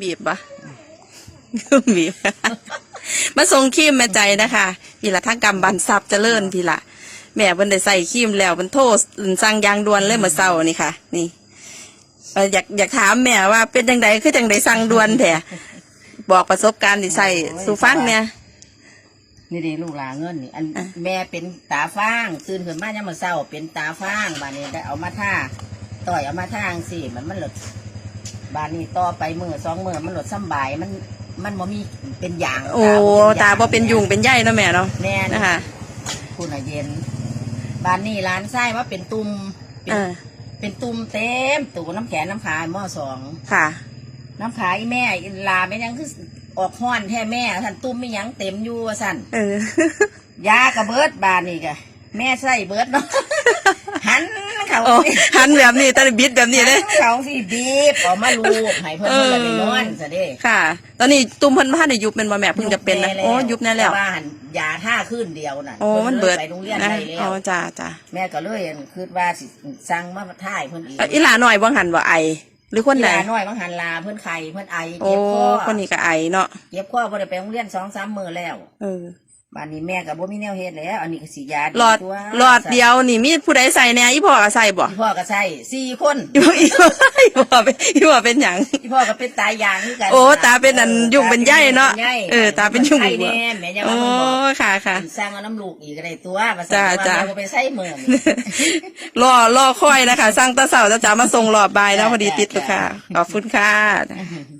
บีบปะบีบ มาส่งครีมแม่ใจนะคะพี่ละทั้งกำบันซับเจริญพี่ละแม่เพิ่นได้ใส่ครีมแล้วมันโทษสั่งยางด่วนเลยเมื่อเช้านี่ค่ะ นี่เอ่ออยากอยากถามแม่ว่าเป็นจังไดคือจังไดสั่งด่วนแท้บอกประสบการณ์ที่ใส่สู่ฟังเนี่ยนี่ดีลูกหลาเงินนี่อันอะแม่เป็นตาฟ้างตื่นขึ้นมายังมาเศร้าเป็นตาฟ้างบานนี้ได้เอามาท่าต่อยเอามาท่าจังสิมันมันหลด บานนี้ต่อไปมือสองมือมันหลดซ้ำบายมันมันบ่มีเป็นอย่างโอ้ตาบ่เป็นยุงเป็นใยเนาะแม่เนาะแน่นะนะคะ คุณอะเย็นบานนี้ร้านไส้ว่าเป็นตุ่มเป็นอ่าเป็นตุ่มเต็มตูน้ำแข็งน้ำขาหม้อสองค่ะ น้ำขาอีแม่อีลาไม่ยังคือออกห้อนแท้แม่ท่านตุ่มไม่ยังเต็มอยู่ว่าสั่นเออยากระเบิดบานนี่กะ แม่ใส่เบิดเนาะหันเขาโอ้สิหันแบบนี้ตอนบิดแบบนี้เลย หัเขาสิบีบออกมาลูกให้เพิ่นเออ เพิ่นได้นอนซะเด้ค่ะ ตอนนี้ตุ่มเพันผ้าในยุบเป็นบ่แม่เพิ่งจะเป็นนะแโอ้ยุบแน่แล้วต่ว่าหันยาท่าขึ้นเดียวน่ะโอ้มันเบิดไปโรงเรียนนะได้แล้อ๋อวจ้าจ้าแม่ก็เลยคิดว่าสิสั่งมาท่ายเพิ่นอีกเอ่ออีหลาหน่อยบ่หันว่าไอ หรือคนไหนอีลาน้อยบางหันลาเพิ่นไข่เพิ่นไอโอ้เจ็บคอคนนี้ก็ไอเนาะเจ็บคอบ่ได้ไปโรงเรียนสองสามมื้อแล้ว เออ บ้านนี้แม่ก็บ่มีแนวเฮ็ดแล้วอันนี้ก็สิยาหลอดตัวหลอดเดียวนี่มีผู้ใดใส่แหน่อีพ่อก็ใส่บ่อีพ่อก็ใส่สี่คนอีพ่ออีพ่ออีพ่อเป็นอีพ่อเป็นหยังอีพ่อก็เป็นตายางคือกันโอ้ตาเป็นอันยุ่งเป็นใยเนาะตป็ใยเออตาเป็นยุ่งไข่แน่แม่ยังโอ้ว่าเพิ่นบอกค่ะค่ะสร้างเอาน้ำลูกอีกก็ได้ตัวมาจ้าสั่งจ้าว่าเราไปใส่เมืองรอรอคอยนะคะสร้างตาเสาจะจะมาส่งหลอดบายแล้วพอดีติดลูกค่ะขอบคุณค่ะ